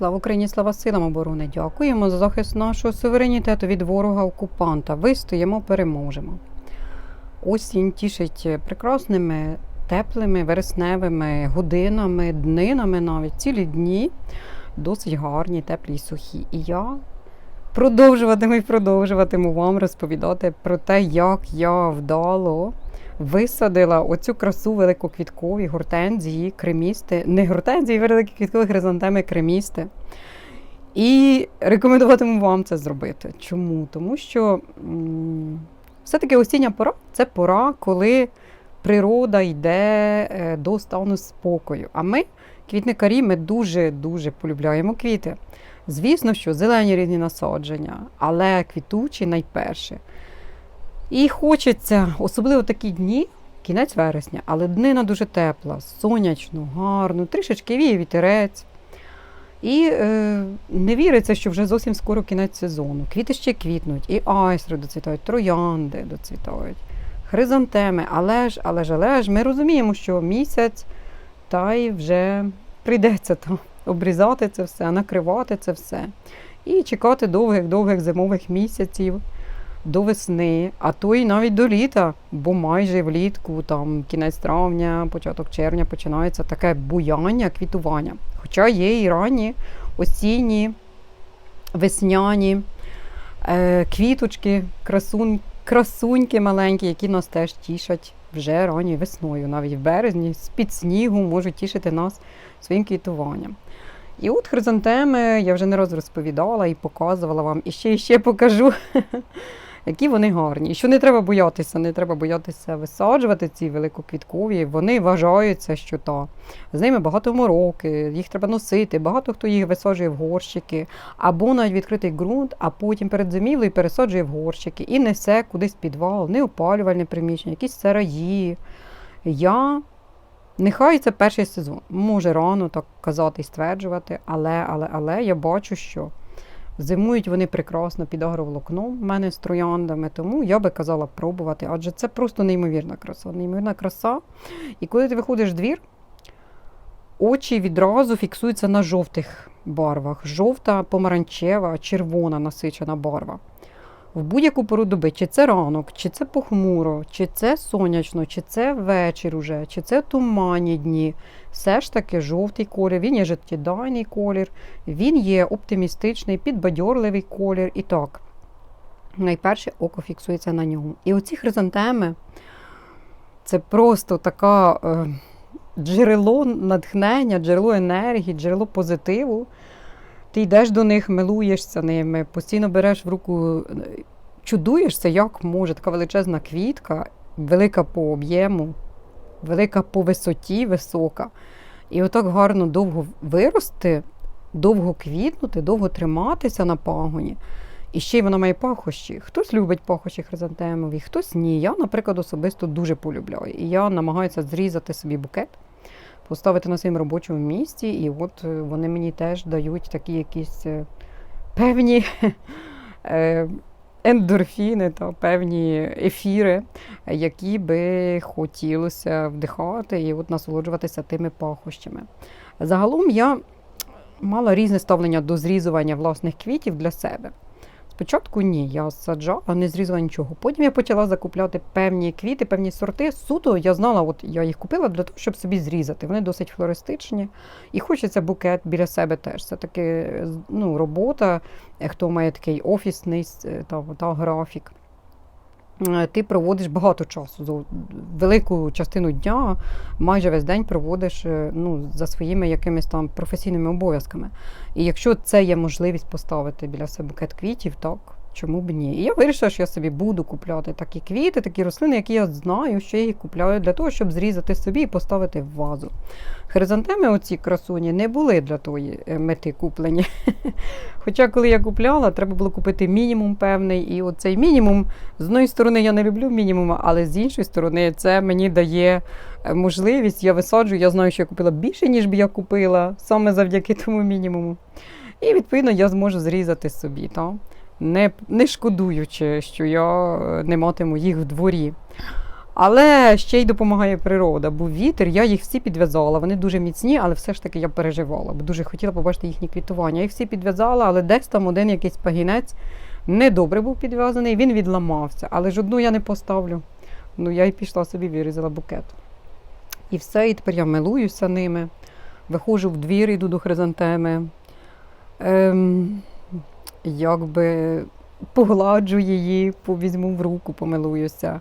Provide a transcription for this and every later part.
Слава Україні, слава силам оборони! Дякуємо за захист нашого суверенітету від ворога-окупанта. Вистоїмо, переможемо. Осінь тішить прекрасними, теплими, вересневими годинами, днинами навіть цілі дні. Досить гарні, теплі і сухі. І я продовжуватиму і продовжуватиму вам розповідати про те, як я вдало висадила оцю красу великоквіткові гортензії, кремісти, не гортензії, великоквіткові хризантеми кремісти. І рекомендуватиму вам це зробити. Чому? Тому що все-таки осіння пора це пора, коли природа йде е, до стану спокою. А ми, квітникарі, ми дуже-дуже полюбляємо квіти. Звісно, що зелені різні насадження, але квітучі найперше. І хочеться, особливо такі дні, кінець вересня, але днина дуже тепла, сонячно, гарно, трішечки віє вітерець. І е, не віриться, що вже зовсім скоро кінець сезону. Квіти ще квітнуть, і айстри доцвітають, троянди доцвітають, хризантеми. Але ж, але ж, але ж, ми розуміємо, що місяць та й вже прийдеться там обрізати це все, накривати це все. І чекати довгих-довгих зимових місяців до весни, а то й навіть до літа, бо майже влітку, там кінець травня, початок червня починається таке буяння, квітування. Хоча є і ранні осінні, весняні е, квіточки, красун, красуньки маленькі, які нас теж тішать вже ранньою весною, навіть в березні, з-під снігу можуть тішити нас своїм квітуванням. І от хризантеми я вже не раз розповідала і показувала вам, і ще і ще покажу, які вони гарні. І що не треба боятися, не треба боятися висаджувати ці великоквіткові. Вони вважаються, що та. З ними багато мороки, їх треба носити. Багато хто їх висаджує в горщики, або навіть відкритий ґрунт, а потім перед зимівлею пересаджує в горщики і несе кудись підвал, неопалювальне приміщення, якісь сараї. Я Нехай це перший сезон. Може рано так казати і стверджувати, але, але, але я бачу, що зимують вони прекрасно під агроволокном в мене з трояндами, тому я би казала пробувати, адже це просто неймовірна краса. Неймовірна краса. І коли ти виходиш в двір, очі відразу фіксуються на жовтих барвах. Жовта, помаранчева, червона насичена барва в будь-яку пору доби, чи це ранок, чи це похмуро, чи це сонячно, чи це вечір уже, чи це туманні дні. Все ж таки жовтий колір, він є життєдайний колір, він є оптимістичний, підбадьорливий колір. І так, найперше око фіксується на ньому. І оці хризантеми це просто така е, джерело натхнення, джерело енергії, джерело позитиву. Ти йдеш до них, милуєшся ними, постійно береш в руку, чудуєшся, як може така величезна квітка, велика по об'єму, велика по висоті, висока. І отак гарно довго вирости, довго квітнути, довго триматися на пагоні. І ще й вона має пахощі. Хтось любить пахощі хризантемові, хтось ні. Я, наприклад, особисто дуже полюбляю. І я намагаюся зрізати собі букет поставити на своєму робочому місці, і от е, вони мені теж дають такі якісь е, певні е, ендорфіни та певні ефіри, які би хотілося вдихати і от насолоджуватися тими пахощами. Загалом я мала різне ставлення до зрізування власних квітів для себе. Спочатку ні, я саджала, не зрізала нічого. Потім я почала закупляти певні квіти, певні сорти. Суто я знала, от я їх купила для того, щоб собі зрізати. Вони досить флористичні. І хочеться букет біля себе теж. Це таки ну, робота, хто має такий офісний та, та графік. Е, ти проводиш багато часу, велику частину дня, майже весь день проводиш е, ну, за своїми якимись там професійними обов'язками. І якщо це є можливість поставити біля себе букет квітів, так чому б ні? І я вирішила, що я собі буду купляти такі квіти, такі рослини, які я знаю, що я їх купляю для того, щоб зрізати собі і поставити в вазу. Хризантеми, оці красуні, не були для тої е, мети куплені. Хоча, коли я купляла, треба було купити мінімум певний. І оцей мінімум, з однієї сторони, я не люблю мінімум, але з іншої сторони, це мені дає е, можливість, я висаджую, я знаю, що я купила більше, ніж би я купила, саме завдяки тому мінімуму. І, відповідно, я зможу зрізати собі, та? Не, не шкодуючи, що я е, не матиму їх в дворі. Але ще й допомагає природа, бо вітер, я їх всі підв'язала. Вони дуже міцні, але все ж таки я переживала, бо дуже хотіла побачити їхні квітування. Я їх всі підв'язала, але десь там один якийсь пагінець недобре був підв'язаний, він відламався. Але ж одну я не поставлю. Ну, я й пішла собі, вирізала букет. І все, і тепер я милуюся ними. Виходжу в двір, йду до хризантеми. Ем, якби погладжу її, повізьму в руку, помилуюся.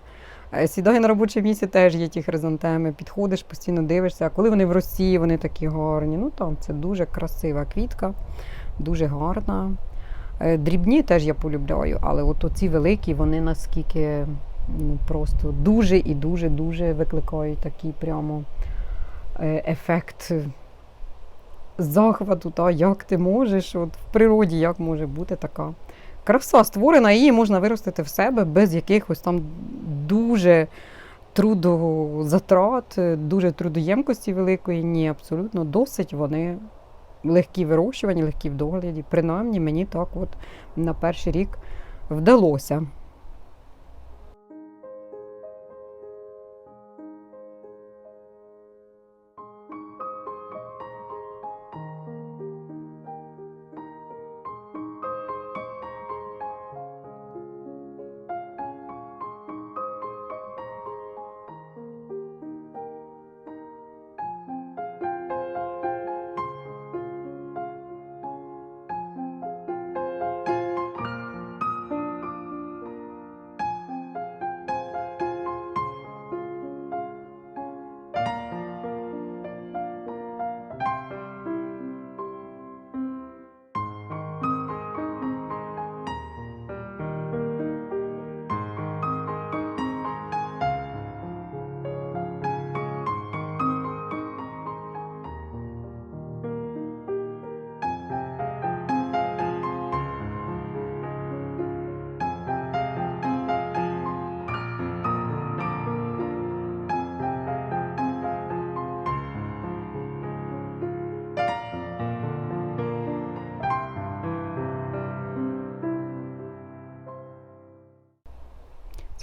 Е, Сідаю на робоче місце, теж є ті хризантеми. Підходиш, постійно дивишся. А коли вони в Росії, вони такі гарні. Ну там це дуже красива квітка, дуже гарна. Е, Дрібні теж я полюбляю, але от ці великі, вони наскільки ну, просто дуже і дуже дуже викликають такий прямо е, ефект захвату, та як ти можеш, от в природі як може бути така краса створена, її можна виростити в себе без якихось там дуже трудозатрат, дуже трудоємкості великої. Ні, абсолютно досить вони легкі вирощувані, легкі в догляді. Принаймні мені так от на перший рік вдалося.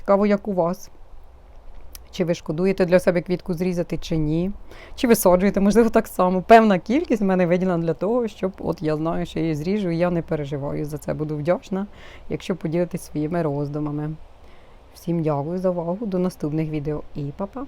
Цікаво, як у вас. Чи ви шкодуєте для себе квітку зрізати, чи ні? Чи висаджуєте, можливо, так само. Певна кількість в мене виділена для того, щоб от я знаю, що її зріжу, і я не переживаю за це. Буду вдячна, якщо поділитесь своїми роздумами. Всім дякую за увагу, до наступних відео і па-па!